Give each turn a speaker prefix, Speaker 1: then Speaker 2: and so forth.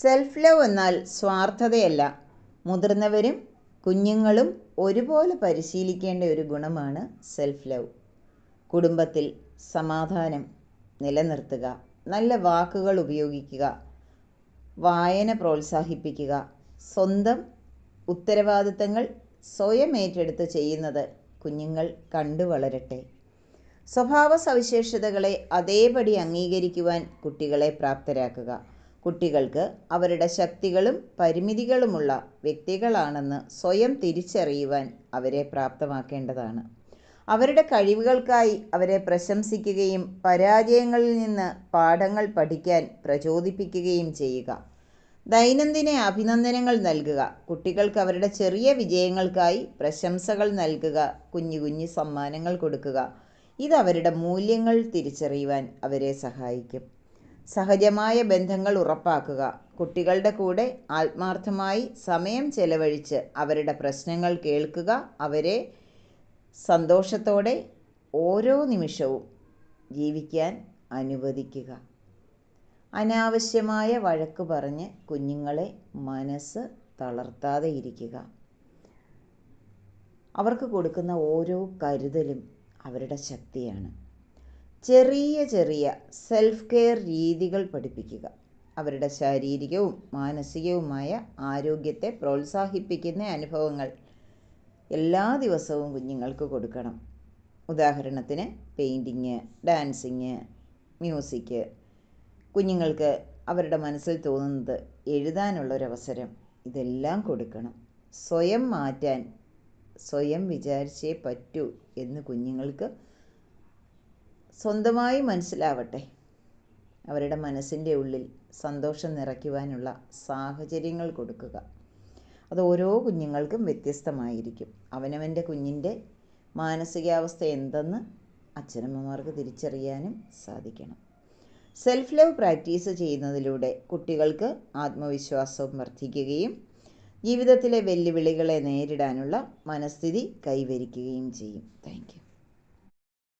Speaker 1: Self love എന്നാൽ സ്വാർത്ഥതയല്ല. മുതിർന്നവരും കുഞ്ഞുങ്ങളും ഒരുപോലെ പരിശീലിക്കേണ്ട ഒരു ഗുണമാണ് സെൽഫ് ലവ് കുടുംബത്തിൽ സമാധാനം നിലനിർത്തുക നല്ല വാക്കുകൾ ഉപയോഗിക്കുക വായന പ്രോത്സാഹിപ്പിക്കുക സ്വന്തം ഉത്തരവാദിത്തങ്ങൾ സ്വയം ഏറ്റെടുത്ത് ചെയ്യുന്നത് കുഞ്ഞുങ്ങൾ കണ്ടു വളരട്ടെ. സ്വഭാവ സവിശേഷതകളെ അതേപടി അംഗീകരിക്കുവാൻ കുട്ടികളെ പ്രാപ്തരാക്കുക. കുട്ടികൾക്ക് അവരുടെ ശക്തികളും പരിമിതികളുമുള്ള വ്യക്തികളാണെന്ന് സ്വയം തിരിച്ചറിയുവാൻ അവരെ പ്രാപ്തമാക്കേണ്ടതാണ്. അവരുടെ കഴിവുകൾക്കായി അവരെ പ്രശംസിക്കുകയും പരാജയങ്ങളിൽ നിന്ന് പാഠങ്ങൾ പഠിക്കാൻ പ്രചോദിപ്പിക്കുകയും ചെയ്യുക. ദൈനംദിന അഭിനന്ദനങ്ങൾ നൽകുക. കുട്ടികൾക്ക് അവരുടെ ചെറിയ വിജയങ്ങൾക്കായി പ്രശംസകൾ നൽകുക. കുഞ്ഞു കുഞ്ഞു സമ്മാനങ്ങൾ കൊടുക്കുക. ഇത് അവരുടെ മൂല്യങ്ങൾ തിരിച്ചറിയുവാൻ അവരെ സഹായിക്കും. സഹജമായ ബന്ധങ്ങൾ ഉറപ്പാക്കുക. കുട്ടികളുടെ കൂടെ ആത്മാർത്ഥമായി സമയം ചെലവഴിച്ച് അവരുടെ പ്രശ്നങ്ങൾ കേൾക്കുക. അവരെ സന്തോഷത്തോടെ ഓരോ നിമിഷവും ജീവിക്കാൻ അനുവദിക്കുക. അനാവശ്യമായ വഴക്ക് പറഞ്ഞ് കുഞ്ഞുങ്ങളെ മനസ്സ് തളർത്താതെ ഇരിക്കുക. അവർക്ക് കൊടുക്കുന്ന ഓരോ കരുതലും അവരുടെ ശക്തിയാണ്. ചെറിയ ചെറിയ സെൽഫ് കെയർ രീതികൾ പഠിപ്പിക്കുക. അവരുടെ ശാരീരികവും മാനസികവുമായ ആരോഗ്യത്തെ പ്രോത്സാഹിപ്പിക്കുന്ന അനുഭവങ്ങൾ എല്ലാ ദിവസവും കുഞ്ഞുങ്ങൾക്ക് കൊടുക്കണം. ഉദാഹരണത്തിന് പെയിന്റിങ് ഡാൻസിങ് മ്യൂസിക് കുഞ്ഞുങ്ങൾക്ക് അവരുടെ മനസ്സിൽ തോന്നുന്നത് എഴുതാനുള്ളൊരവസരം. ഇതെല്ലാം കൊടുക്കണം. സ്വയം മാറ്റാൻ സ്വയം വിചാരിച്ചേ പറ്റൂ എന്ന് കുഞ്ഞുങ്ങൾക്ക് സ്വന്തമായി മനസ്സിലാവട്ടെ. അവരുടെ മനസ്സിന്റെ ഉള്ളിൽ സന്തോഷം നിറയ്ക്കുവാനുള്ള സാഹചര്യങ്ങൾ കൊടുക്കുക. അത് ഓരോ കുഞ്ഞുങ്ങൾക്കും വ്യത്യസ്തമായിരിക്കും. അവനവന്റെ കുഞ്ഞിന്റെ മാനസികാവസ്ഥ എന്തെന്ന് അച്ഛനമ്മമാർക്ക് തിരിച്ചറിയാനും സാധിക്കണം. സെൽഫ് ലവ് പ്രാക്ടീസ് ചെയ്യുന്നതിലൂടെ കുട്ടികൾക്ക് ആത്മവിശ്വാസവും വർദ്ധിക്കുകയും ജീവിതത്തിലെ വെല്ലുവിളികളെ നേരിടാനുള്ള മനസ്ഥിതി കൈവരിക്കുകയും ചെയ്യും. താങ്ക്